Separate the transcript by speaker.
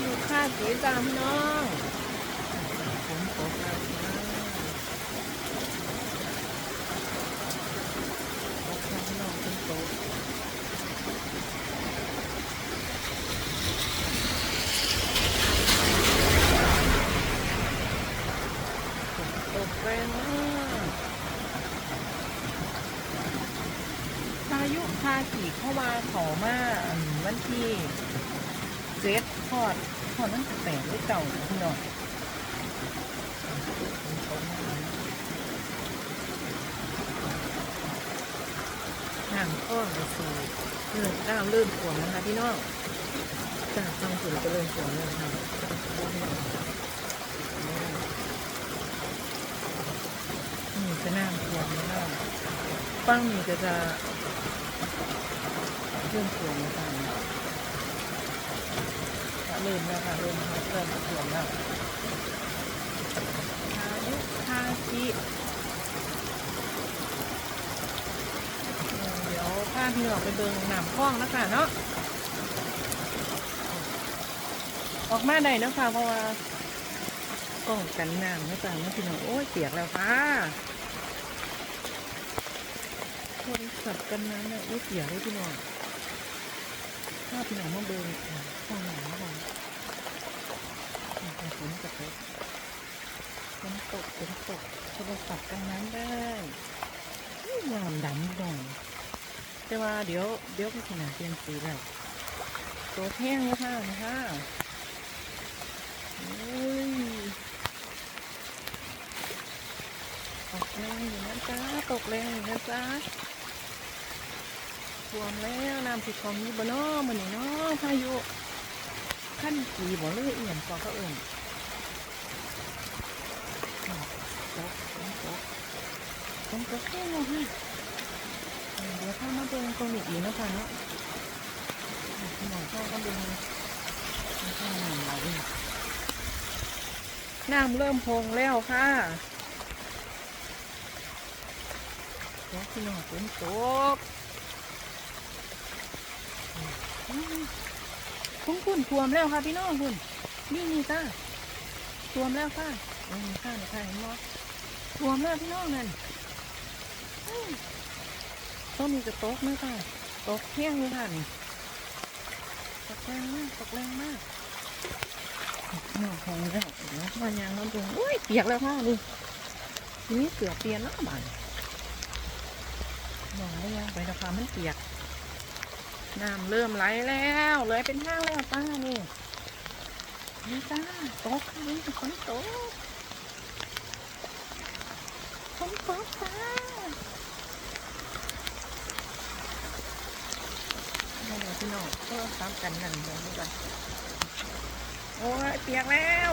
Speaker 1: อยู่ค่าสีตามน้องตกแล้วนะตกแล้วพี่น้องฝนตตกแรงมากพายุพาขี่เข้ามาขามาอันวันที่ เจ็ดทอดทอดนั่นแปลกหรือเก่าพี่น้องน้ำก้อนไปสู่เริ่มน้ำเริ่มท่วมนะคะพี่น้องจากทางสุดก็เริ่มท่วมแล้วค่ะนี่จะน้ำท่วมแล้วฟังนี่ก็จะเริ่มท่วมแล้วค่ะ เริ่มแล้วค่ะเริ่มเริ่มถ่วมแล้วพายุคาชิเดี๋ยวพาพี่น้องไปเบิ่งน้ำคลองนะคะเนาะออกมาได้เนาะคะเพราะว่าป้องกันน้ำนะจ๊ะนะพี่น้องโอ้ยเปียกแล้วค่ะโทรศัพท์กันน้ำเนี่ยโอ้ยเปียกเลยพี่น้องถ้าพพี่น้องมาเบิ่งอ่าห้องน้ำก่อน ฝนตกฝน ตกฝนตกโทรศัพท์กันน้ำได้ยามดำหน่อยแต่ว่าเดี๋ยวเดี๋ยวพี่ขนาดเปลี่ยนสีแล้วตัวแท่งเลยค่ะนะคะโอ้ยตกแรงอยู่นะจ๊ะตกแรงอยู่นะจ๊ะท่วมแล้วน้ำติดคลองนี้บ่เนาะมันนี่เนาะพายุขั้นกีบ่เลยเอี่ยมกว่าก็เอิ่มตกตก ตกตกแค่นี้ฮะเดี๋ยวถ้ามาเบิ่งตรงนี้อีกนะคะเนาะหน่อยก็ก็เขางหน้าไหลน้ำเริ่มพงแล้วค่ะตกพี่น้องฝนตกอืมคุณคุณท่วมแล้วค่ะพี่น้องคุณนี่นี่จ้าท่วมแล้วค่ะอืมข้างนี่ค่ะเห็นไหมท่วมแล้วพี่น้องนั่น ต้นนี้จะตกไหมค่ะตกเที่ยงเลยค่ะนี่ตกแรงมากตกแรงมากหนอของแล้วเดี๋ยวมายางน้ำตรงอุ้ยเปียกแล้วค่ะดูทีนี้เสือเปียนแล้วบ้านมอได้ยังไปนะคะมันเปียกน้ำเริ่มไหลแล้วเลยเป็นห้างแล้วป้านี่นี่จ้าตกนี่ฝนตกฝนตกจ้า เดี๋ยวพี่น้องก็ซ้ำกันนั่นเดียวดูกันโอ้ยเปียกแล้ว